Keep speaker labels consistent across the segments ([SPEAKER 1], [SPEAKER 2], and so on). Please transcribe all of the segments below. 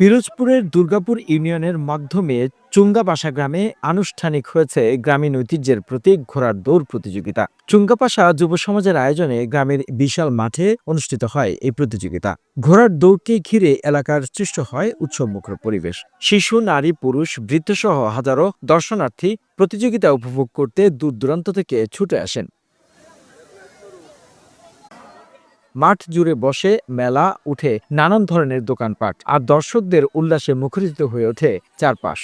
[SPEAKER 1] পিরোজপুরের দুর্গাপুর ইউনিয়নের মাধ্যমে চুঙ্গাপাশা গ্রামে আনুষ্ঠানিক হয়েছে গ্রামীণ ঐতিহ্যের প্রতীক ঘোড়ার দৌড় প্রতিযোগিতা। চুঙ্গাপাশা যুব সমাজের আয়োজনে গ্রামের বিশাল মাঠে অনুষ্ঠিত হয় এই প্রতিযোগিতা। ঘোড়ার দৌড়কে ঘিরে এলাকার সৃষ্ট হয় উৎসবমুখর পরিবেশ। শিশু, নারী, পুরুষ, বৃদ্ধসহ হাজারো দর্শনার্থী প্রতিযোগিতা উপভোগ করতে দূর দূরান্ত থেকে ছুটে আসেন। মাঠ জুড়ে বসে মেলা, উঠে নানান ধরনের দোকানপাট আর দর্শকদের উল্লাসে মুখরিত হয়ে ওঠে চারপাশ।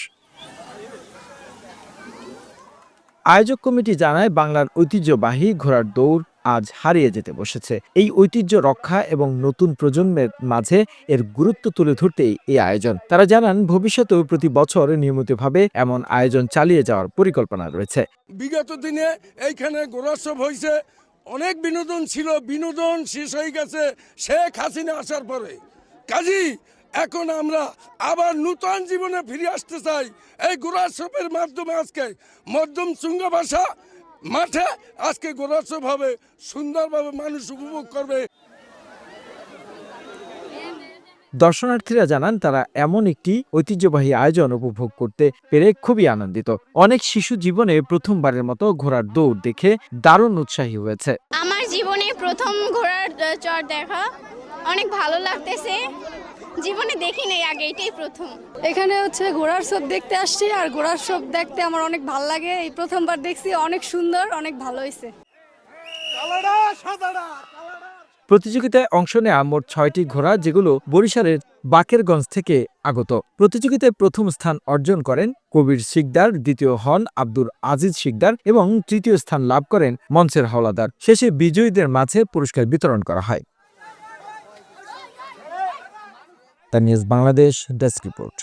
[SPEAKER 1] আয়োজক কমিটি জানায়, বাংলার ঐতিহ্যবাহী ঘোড়ার দৌড় আজ হারিয়ে যেতে বসেছে। এই ঐতিহ্য রক্ষা এবং নতুন প্রজন্মের মাঝে এর গুরুত্ব তুলে ধরতেই এই আয়োজন। তারা জানান, ভবিষ্যতেও প্রতি বছর নিয়মিতভাবে এমন আয়োজন চালিয়ে যাওয়ার পরিকল্পনা রয়েছে।
[SPEAKER 2] বিগত দিনে এইখানে গোরোৎসব হয়েছে অনেক বিনোদন ছিল, বিনোদন শেষ হয়ে গেছে শেখ হাসিনা আসার পরে। কাজী, এখন আমরা আবার নূতন জীবনে ফিরে আসতে চাই। এই গোরাসপের মাধ্যমে আজকে মধ্যম চুঙ্গ ভাষা মাঠে আজকে গোরাসপ হবে, সুন্দরভাবে মানুষ উপভোগ করবে।
[SPEAKER 1] দর্শনার্থীরা জানান তারা এমন একটি ঐতিহ্যবাহী আয়োজন উপভোগ করতে পেরে খুবই আনন্দিত। অনেক শিশু জীবনে প্রথমবারের মতো ঘোড়ার দৌড় দেখে দারুণ উৎসাহী হয়েছে।
[SPEAKER 3] আমার জীবনে প্রথম ঘোড়ার চড় দেখা। অনেক ভালো লাগতেছে। জীবনে দেখি নাই আগে এটাই প্রথম।
[SPEAKER 4] এখানে হচ্ছে ঘোড়ার শোভ দেখতে আসছি আর ঘোড়ার শোভ দেখতে আমার অনেক ভালো লাগে। এই প্রথমবার দেখছি অনেক সুন্দর অনেক ভালো হয়েছে
[SPEAKER 1] প্রতিযোগিতায় অংশ নেয়া মোট ছয়টি ঘোড়া, যেগুলো বরিশালের বাকেরগঞ্জ থেকে আগত। প্রতিযোগিতায় প্রথম স্থান অর্জন করেন কবির শিকদার, দ্বিতীয় হন আব্দুর আজিজ শিকদার এবং তৃতীয় স্থান লাভ করেন মঞ্চের হাওলাদার। শেষে বিজয়ীদের মাঝে পুরস্কার বিতরণ করা হয়। Bangladesh desk report.